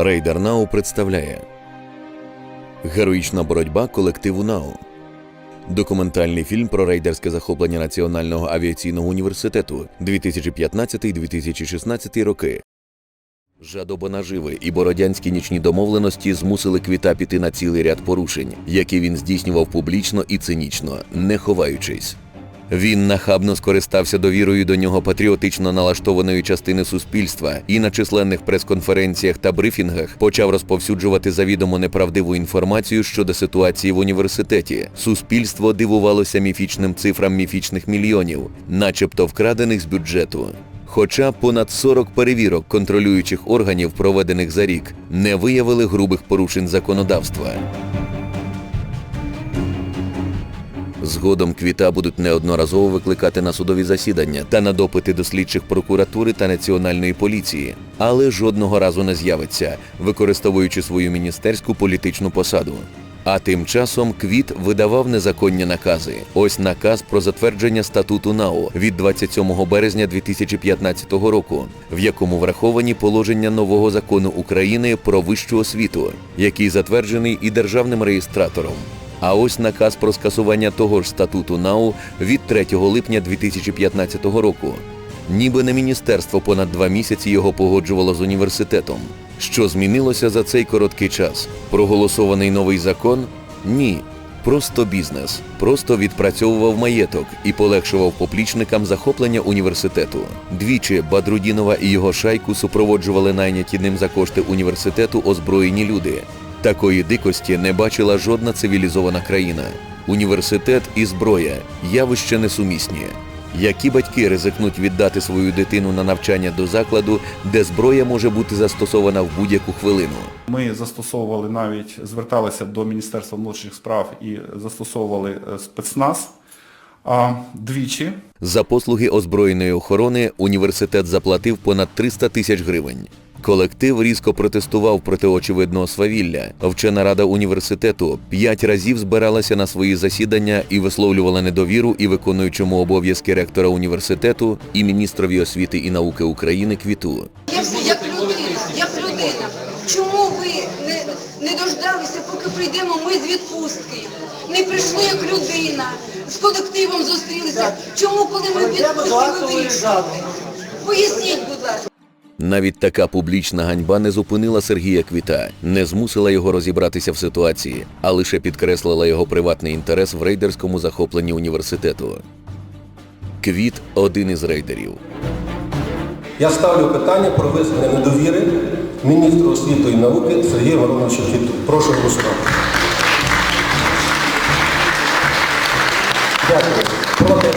Рейдер Нау представляє Героїчна боротьба колективу Нау. Документальний фільм про рейдерське захоплення Національного авіаційного університету 2015-2016 роки. Жадоба наживи і бородянські нічні домовленості змусили квіта піти на цілий ряд порушень, які він здійснював публічно і цинічно, не ховаючись. Він нахабно скористався довірою до нього патріотично налаштованої частини суспільства і на численних прес-конференціях та брифінгах почав розповсюджувати завідомо неправдиву інформацію щодо ситуації в університеті. Суспільство дивувалося міфічним цифрам міфічних мільйонів, начебто вкрадених з бюджету. Хоча понад 40 перевірок контролюючих органів, проведених за рік, не виявили грубих порушень законодавства. Згодом квіта будуть неодноразово викликати на судові засідання та на допити до слідчих прокуратури та національної поліції, але жодного разу не з'явиться, використовуючи свою міністерську політичну посаду. А тим часом Квіт видавав незаконні накази. Ось наказ про затвердження статуту НАУ від 27 березня 2015 року, в якому враховані положення нового закону України про вищу освіту, який затверджений і державним реєстратором. А ось наказ про скасування того ж статуту НАУ від 3 липня 2015 року. Ніби не міністерство понад два місяці його погоджувало з університетом. Що змінилося за цей короткий час? Проголосований новий закон? Ні. Просто бізнес, просто відпрацьовував маєток і полегшував поплічникам захоплення університету. Двічі Бадрудінова і його шайку супроводжували найняті ним за кошти університету озброєні люди. Такої дикості не бачила жодна цивілізована країна. Університет і зброя явище несумісні. Які батьки ризикнуть віддати свою дитину на навчання до закладу, де зброя може бути застосована в будь-яку хвилину? Ми застосовували навіть, зверталися до Міністерства внутрішніх справ і застосовували е, спецназ а, двічі. За послуги озброєної охорони університет заплатив понад 300 тисяч гривень. Колектив різко протестував проти очевидного свавілля. Вчена рада університету п'ять разів збиралася на свої засідання і висловлювала недовіру і виконуючому обов'язки ректора університету і міністрові освіти і науки України Квіту. Я як людина, як людина. Чому ви не, не дождалися, поки прийдемо ми з відпустки? Не прийшли як людина, з колективом зустрілися. Чому, коли ми в відпустці, ви вийшли? Поясніть, будь ласка. Навіть така публічна ганьба не зупинила Сергія Квіта, не змусила його розібратися в ситуації, а лише підкреслила його приватний інтерес в рейдерському захопленні університету. Квіт один із рейдерів. Я ставлю питання про визнання недовіри міністру освіти і науки Сергію Мироновичу Кіту. Прошу голосувати. Дякую. Проти?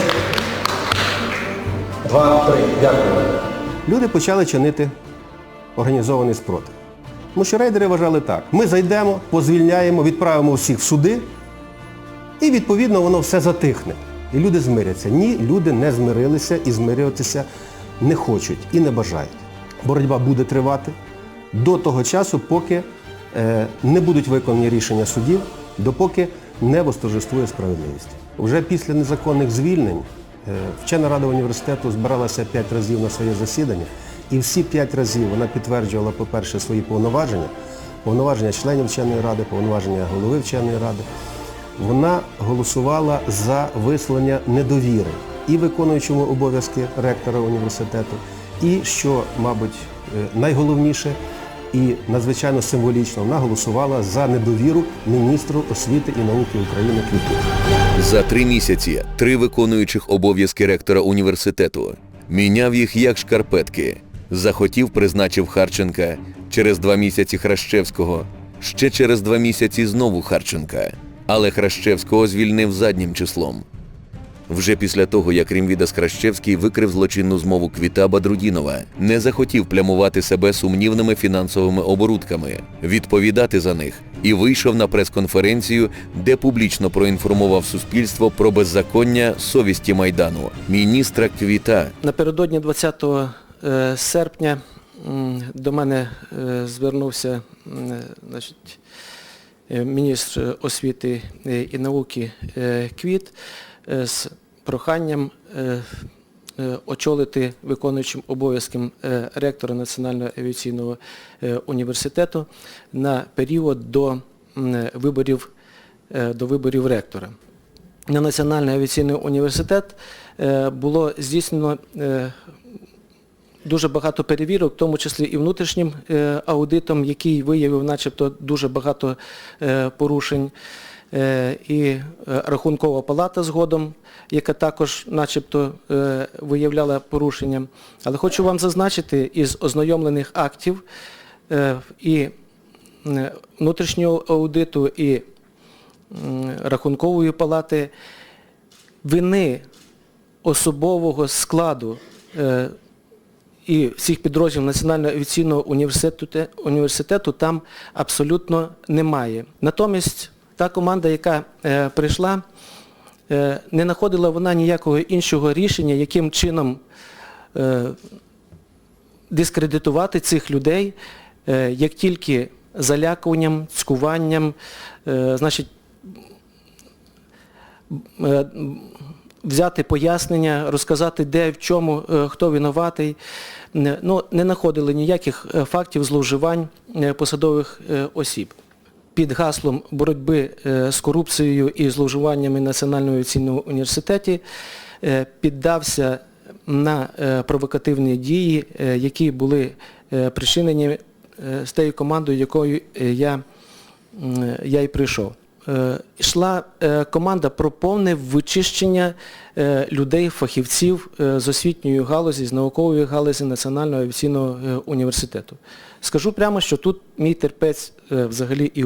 Два, три. Дякую. Люди почали чинити організований спротив. Тому що рейдери вважали так. Ми зайдемо, позвільняємо, відправимо всіх в суди, і відповідно воно все затихне. І люди змиряться. Ні, люди не змирилися і змирюватися не хочуть і не бажають. Боротьба буде тривати до того часу, поки е, не будуть виконані рішення судів, допоки не восторжествує справедливість. Вже після незаконних звільнень вчена рада університету збиралася п'ять разів на своє засідання, і всі п'ять разів вона підтверджувала, по-перше, свої повноваження, повноваження членів вченої ради, повноваження голови вченої ради. Вона голосувала за висловлення недовіри і виконуючому обов'язки ректора університету, і, що, мабуть, е, найголовніше і надзвичайно символічно, вона голосувала за недовіру міністру освіти і науки України Квіту. За три місяці три виконуючих обов'язки ректора університету. Міняв їх як шкарпетки. Захотів, призначив Харченка, через два місяці Хращевського, ще через два місяці знову Харченка. Але Хращевського звільнив заднім числом. Вже після того, як Рімвідас Хращевський викрив злочинну змову Квіта Бадрудінова, не захотів плямувати себе сумнівними фінансовими оборудками, відповідати за них і вийшов на прес-конференцію, де публічно проінформував суспільство про беззаконня совісті Майдану, міністра Квіта. Напередодні 20 е, серпня до мене е, звернувся значить, е, міністр освіти і науки Квіт проханням е, е, очолити виконуючим обов'язком е, ректора Національного авіаційного університету на період до виборів, до виборів ректора. На Національний авіаційний університет було здійснено дуже багато перевірок, в тому числі і внутрішнім аудитом, який виявив начебто дуже багато порушень. Е, І е, рахункова палата згодом, яка також начебто е, виявляла порушення. Але хочу вам зазначити із ознайомлених актів і внутрішнього аудиту, і рахункової палати вини особового складу і всіх підрозділів Національного авіаційного університету, університету там абсолютно немає. Натомість та команда, яка е, прийшла, е, не знаходила вона ніякого іншого рішення, яким чином е, дискредитувати цих людей, е, як тільки залякуванням, цькуванням, е, значить, е, взяти пояснення, розказати, де, в чому, е, хто винуватий. Ну, не знаходили ніяких е, фактів зловживань е, посадових осіб. Під гаслом боротьби е, з корупцією і зловживаннями Національного авіаційного університеті е, піддався на е, провокативні дії, які були причинені з тією командою, якою я я й прийшов. Йшла команда про повне вичищення людей, фахівців з освітньої галузі, з наукової галузі Національного авіаційного університету. Скажу прямо, що тут мій терпець е, взагалі і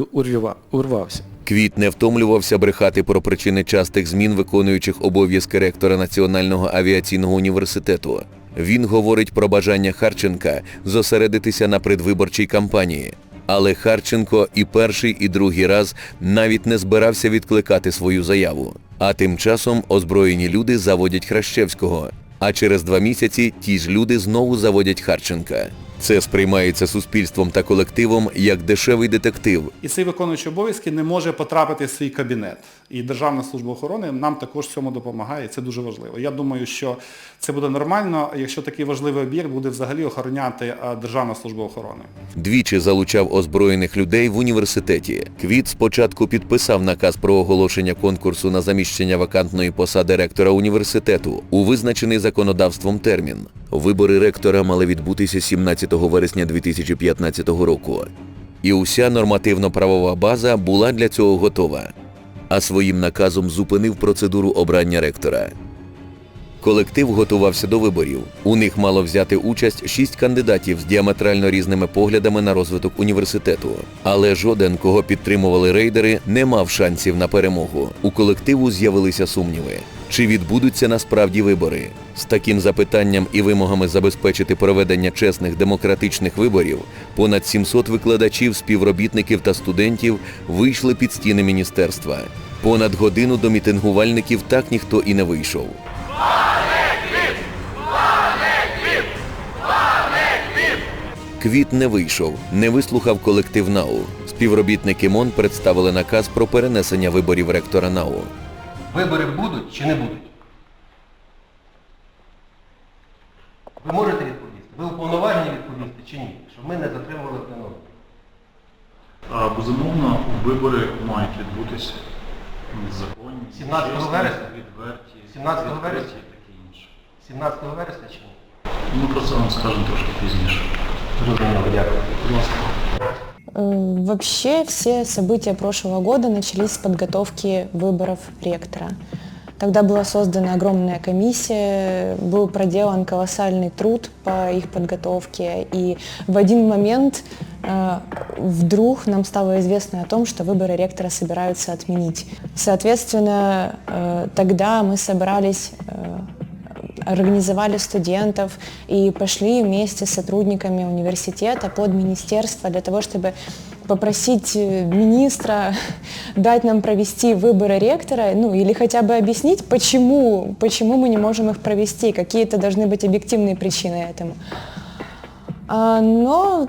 урвався. Квіт не втомлювався брехати про причини частих змін виконуючих обов'язки ректора Національного авіаційного університету. Він говорить про бажання Харченка зосередитися на предвиборчій кампанії. Але Харченко і перший, і другий раз навіть не збирався відкликати свою заяву. А тим часом озброєні люди заводять Хрещевського. А через два місяці ті ж люди знову заводять Харченка. Це сприймається суспільством та колективом як дешевий детектив, І цей виконуючий обов'язки не може потрапити в свій кабінет. І Державна служба охорони нам також в цьому допомагає, і це дуже важливо. Я думаю, що це буде нормально, якщо такий важливий об'єкт буде взагалі охороняти а, Державна служба охорони. Двічі залучав озброєних людей в університеті. Квіт спочатку підписав наказ про оголошення конкурсу на заміщення вакантної посади ректора університету у визначений законодавством термін. Вибори ректора мали відбутися 17 вересня 2015 року. І уся нормативно-правова база була для цього готова. А своїм наказом зупинив процедуру обрання ректора. Колектив готувався до виборів. У них мало взяти участь шість кандидатів з діаметрально різними поглядами на розвиток університету. Але жоден, кого підтримували рейдери, не мав шансів на перемогу. У колективу з'явилися сумніви. Чи відбудуться насправді вибори? З таким запитанням і вимогами забезпечити проведення чесних демократичних виборів понад 700 викладачів, співробітників та студентів вийшли під стіни міністерства. Понад годину до мітингувальників так ніхто і не вийшов. Квіт не вийшов, не вислухав колектив НАУ. Співробітники МОН представили наказ про перенесення виборів ректора НАУ. Вибори будуть чи не будуть? Ви можете відповісти? Ви уповноважені відповісти чи ні? Щоб ми не затримували плену. А, Безумовно, вибори мають відбутися законні, 17 чесні, вересня? відверті, 17 відкриті вересня? і таке інше. 17 вересня чи ні? Ми про це вам скажемо трошки пізніше. Зрозуміло, дякую. Будь ласка. Э, Вообще все события прошлого года начались с подготовки выборов ректора. Тогда была создана огромная комиссия, был проделан колоссальный труд по их подготовке, и в один момент э, вдруг нам стало известно о том, что выборы ректора собираются отменить. Соответственно, э, тогда мы собрались э, организовали студентов и пошли вместе с сотрудниками университета под министерство для того, чтобы попросить э, министра дать нам провести выборы ректора, ну или хотя бы объяснить, почему, почему мы не можем их провести, какие-то должны быть объективные причины этому. А, но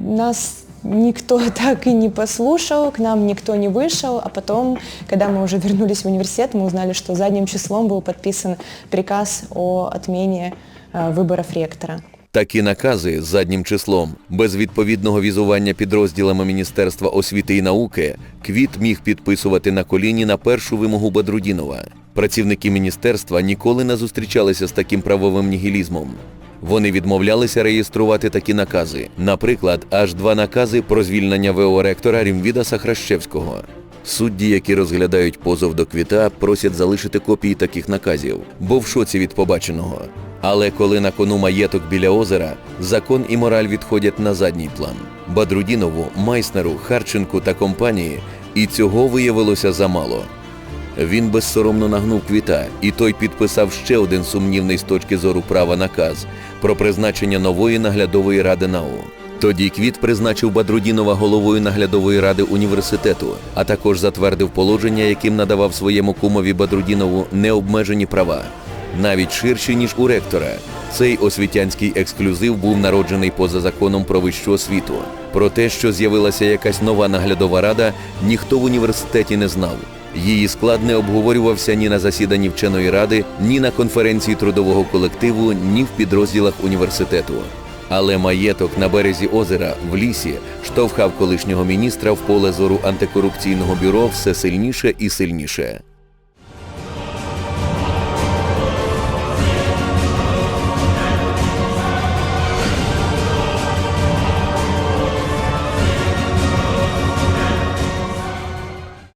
нас никто так и не послушал, к нам никто не вышел, а потом, когда мы уже вернулись в университет, мы узнали, что задним числом был подписан приказ о отмене э, выборов ректора. Такі накази заднім числом, без відповідного візування підрозділами Міністерства освіти і науки, Квіт міг підписувати на коліні на першу вимогу Бадрудінова. Працівники міністерства ніколи не зустрічалися з таким правовим нігілізмом. Вони відмовлялися реєструвати такі накази. Наприклад, аж два накази про звільнення ВО ректора Рімвідаса Хращевського. Судді, які розглядають позов до квіта, просять залишити копії таких наказів, бо в шоці від побаченого. Але коли на кону маєток біля озера, закон і мораль відходять на задній план. Бадрудінову, Майснеру, Харченку та компанії і цього виявилося замало. Він безсоромно нагнув квіта, і той підписав ще один сумнівний з точки зору права наказ про призначення нової наглядової ради НАУ. Тоді Квіт призначив Бадрудінова головою наглядової ради університету, а також затвердив положення, яким надавав своєму кумові Бадрудінову необмежені права, навіть ширші, ніж у ректора. Цей освітянський ексклюзив був народжений поза законом про вищу освіту. Про те, що з'явилася якась нова наглядова рада, ніхто в університеті не знав. Її склад не обговорювався ні на засіданні вченої ради, ні на конференції трудового колективу, ні в підрозділах університету. Але маєток на березі озера в лісі штовхав колишнього міністра в поле зору антикорупційного бюро все сильніше і сильніше.